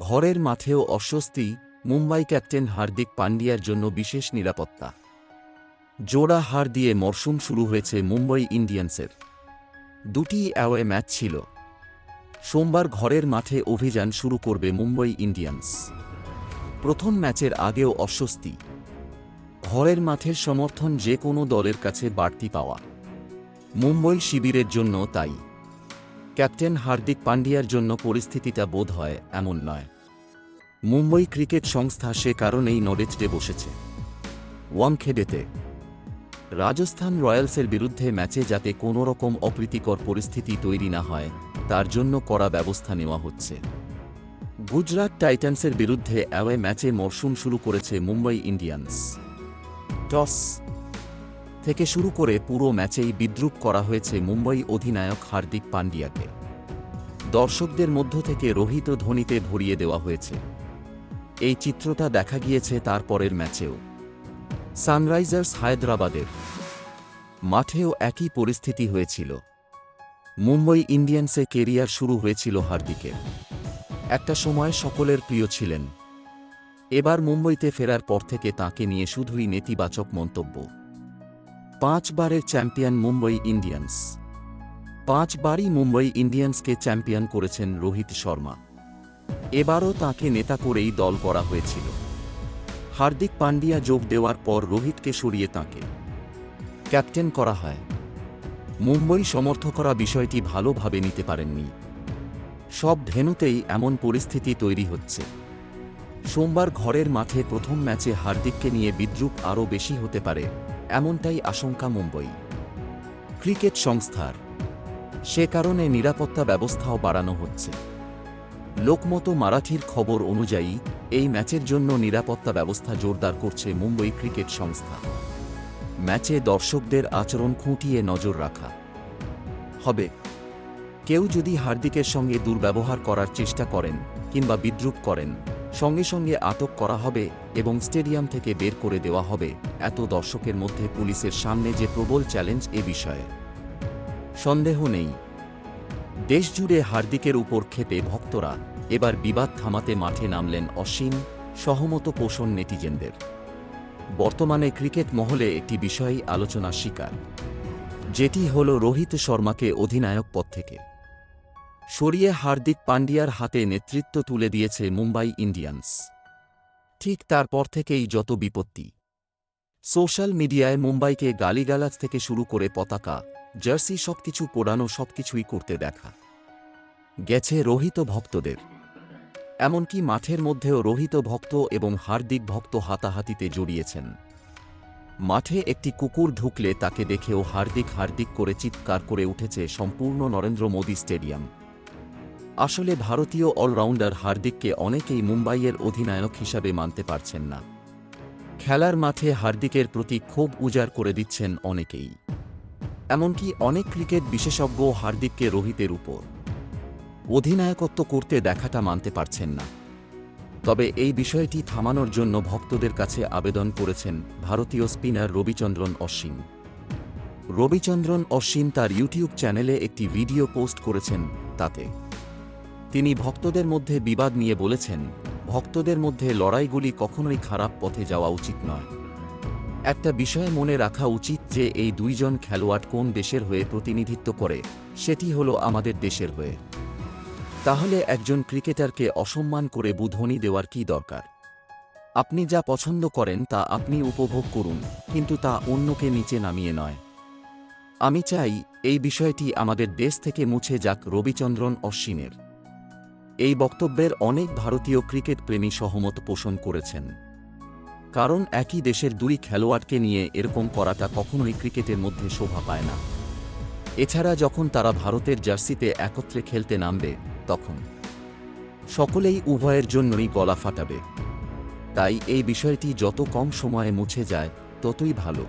ঘরের মাঠেও অস্বস্তি, মুম্বাই ক্যাপ্টেন হার্দিক পান্ডিয়ার জন্য বিশেষ নিরাপত্তা। জোড়া হার দিয়ে মরশুম শুরু হয়েছে মুম্বাই ইন্ডিয়ান্সের। দুটি অ্যাওয়ে ম্যাচ ছিল। সোমবার ঘরের মাঠে অভিযান শুরু করবে মুম্বাই ইন্ডিয়ান্স। প্রথম ম্যাচের আগেও অস্বস্তি। ঘরের মাঠের সমর্থন যে কোনো দলের কাছে বাড়তি পাওয়া। মুম্বই শিবিরের জন্য তাই। ক্যাপ্টেন হার্দিক পান্ডিয়ার জন্য পরিস্থিতিটা বোধ হয় এমন নয়। মুম্বই ক্রিকেট সংস্থা সে কারণেই নলেজডে বসেছে। ওয়াংখেডেতে। রাজস্থান রয়্যালসের বিরুদ্ধে ম্যাচে যাতে কোনো রকম অপ্রীতিকর পরিস্থিতি তৈরি না হয়, তার জন্য কড়া ব্যবস্থা নেওয়া হচ্ছে। গুজরাট টাইটান্সের বিরুদ্ধে অ্যাওয়ে ম্যাচে মরশুম শুরু করেছে মুম্বাই ইন্ডিয়ান্স। টস। থেকে শুরু করে পুরো ম্যাচেই বিদ্রুপ করা হয়েছে মুম্বই অধিনায়ক হার্দিক পান্ডিয়াকে। দর্শকদের মধ্য থেকে রোহিত ধোনিতে ভরিয়ে দেওয়া হয়েছে। এই চিত্রটা দেখা গিয়েছে তারপরের ম্যাচেও। সানরাইজার্স হায়দ্রাবাদের। মাঠেও একই পরিস্থিতি হয়েছিল। মুম্বই ইন্ডিয়ান্সে কেরিয়ার শুরু হয়েছিল হার্দিকের। একটা সময় সকলের প্রিয় ছিলেন। এবার মুম্বইতে ফেরার পর থেকে তাকে নিয়ে শুধুই নেতিবাচক মন্তব্য। পাঁচবারের চ্যাম্পিয়ন মুম্বই ইন্ডিয়ান্স। পাঁচবারই মুম্বই ইন্ডিয়ান্সকে চ্যাম্পিয়ন করেছেন রোহিত শর্মা। এবারও তাকে নেতা করেই দল করা হয়েছিল। হার্দিক পান্ডিয়া যোগ দেওয়ার পর রোহিতকে সরিয়ে তাঁকে ক্যাপ্টেন করা হয়। মুম্বই সমর্থকরা বিষয়টি ভালোভাবে নিতে পারেননি। সব ধেনুতেই এমন পরিস্থিতি তৈরি হচ্ছে। সোমবার ঘরের মাঠে প্রথম ম্যাচে হার্দিককে নিয়ে বিদ্রুপ আরও বেশি হতে পারে। এমনটাই আশঙ্কা মুম্বই। ক্রিকেট সংস্থার। সে কারণে নিরাপত্তা ব্যবস্থাও বাড়ানো হচ্ছে। লোকমতো মারাঠির খবর অনুযায়ী, এই ম্যাচের জন্য নিরাপত্তা ব্যবস্থা জোরদার করছে মুম্বই ক্রিকেট সংস্থা। ম্যাচে দর্শকদের আচরণ খুঁটিয়ে নজর রাখা। হবে। কেউ যদি হার্দিকের সঙ্গে দুর্ব্যবহার করার চেষ্টা করেন, কিংবা বিদ্রুপ করেন সঙ্গে সঙ্গে আটক করা হবে এবং স্টেডিয়াম থেকে বের করে দেওয়া হবে, এত দর্শকের মধ্যে পুলিশের সামনে যে প্রবল চ্যালেঞ্জ এ বিষয়ে। সন্দেহ নেই। দেশজুড়ে হার্দিকের উপর ক্ষেপে ভক্তরা, এবার বিবাদ থামাতে মাঠে নামলেন অসীম, সহমত পোষণ নেটিজেনদের। বর্তমানে ক্রিকেট মহলে একটি বিষয়ই আলোচনার শিকার। যেটি হল রোহিত শর্মাকে অধিনায়ক পদ থেকে। সরিয়ে হার্দিক পান্ডিয়ার হাতে নেতৃত্ব তুলে দিয়েছে মুম্বাই ইন্ডিয়ান্স। ঠিক তারপর থেকেই যত বিপত্তি। সোশ্যাল মিডিয়ায় মুম্বাইকে গালিগালাজ থেকে শুরু করে পতাকা, জার্সি সবকিছু পোড়ানো সবকিছুই করতে দেখা। গেছে রোহিত ভক্তদের। এমনকি মাঠের মধ্যেও রোহিত ভক্ত এবং হার্দিক ভক্ত হাতাহাতিতে জড়িয়েছেন। মাঠে একটি কুকুর ঢুকলে তাকে দেখেও হার্দিক হার্দিক করে চিৎকার করে উঠেছে সম্পূর্ণ নরেন্দ্র মোদী স্টেডিয়াম। আসলে ভারতীয় অলরাউন্ডার হার্দিককে অনেকেই মুম্বাইয়ের অধিনায়ক হিসাবে মানতে পারছেন না। খেলার মাঠে হার্দিকের প্রতি ক্ষোভ উজাড় করে দিচ্ছেন অনেকেই। এমনকি অনেক ক্রিকেট বিশেষজ্ঞ হার্দিককে রোহিতের উপর। অধিনায়কত্ব করতে দেখাটা মানতে পারছেন না। তবে এই বিষয়টি থামানোর জন্য ভক্তদের কাছে আবেদন করেছেন ভারতীয় স্পিনার রবিচন্দ্রন অশ্বিন। রবিচন্দ্রন অশ্বিন তার ইউটিউব চ্যানেলে একটি ভিডিও পোস্ট করেছেন তাতে। তিনি ভক্তদের মধ্যে বিবাদ নিয়ে বলেছেন, ভক্তদের মধ্যে লড়াইগুলি কখনোই খারাপ পথে যাওয়া উচিত নয়। একটা বিষয়ে মনে রাখা উচিত যে, এই দুইজন খেলোয়াড় কোন দেশের হয়ে প্রতিনিধিত্ব করে, সেটি হল আমাদের দেশের হয়ে। তাহলে একজন ক্রিকেটারকে অসম্মান করে বুধনি দেওয়ার কি দরকার? আপনি যা পছন্দ করেন তা আপনি উপভোগ করুন, কিন্তু তা অন্যকে নিচে নামিয়ে নয়। আমি চাই এই বিষয়টি আমাদের দেশ থেকে মুছে যাক রবিচন্দ্রন অশ্বিনের। এই বক্তব্যের অনেক ভারতীয় ক্রিকেট প্রেমী সহমত পোষণ করেছেন। কারণ একই দেশের দুই খেলোয়াড়কে নিয়ে এরকম করাটা কখনোই ক্রিকেটের মধ্যে শোভা পায় না। এছাড়া যখন তারা ভারতের জার্সিতে একত্রে খেলতে নামবে, তখন সকলেই উভয়ের জন্যই গলা ফাটাবে। তাই এই বিষয়টি যত কম সময়ে মুছে যায়, ততই ভালো।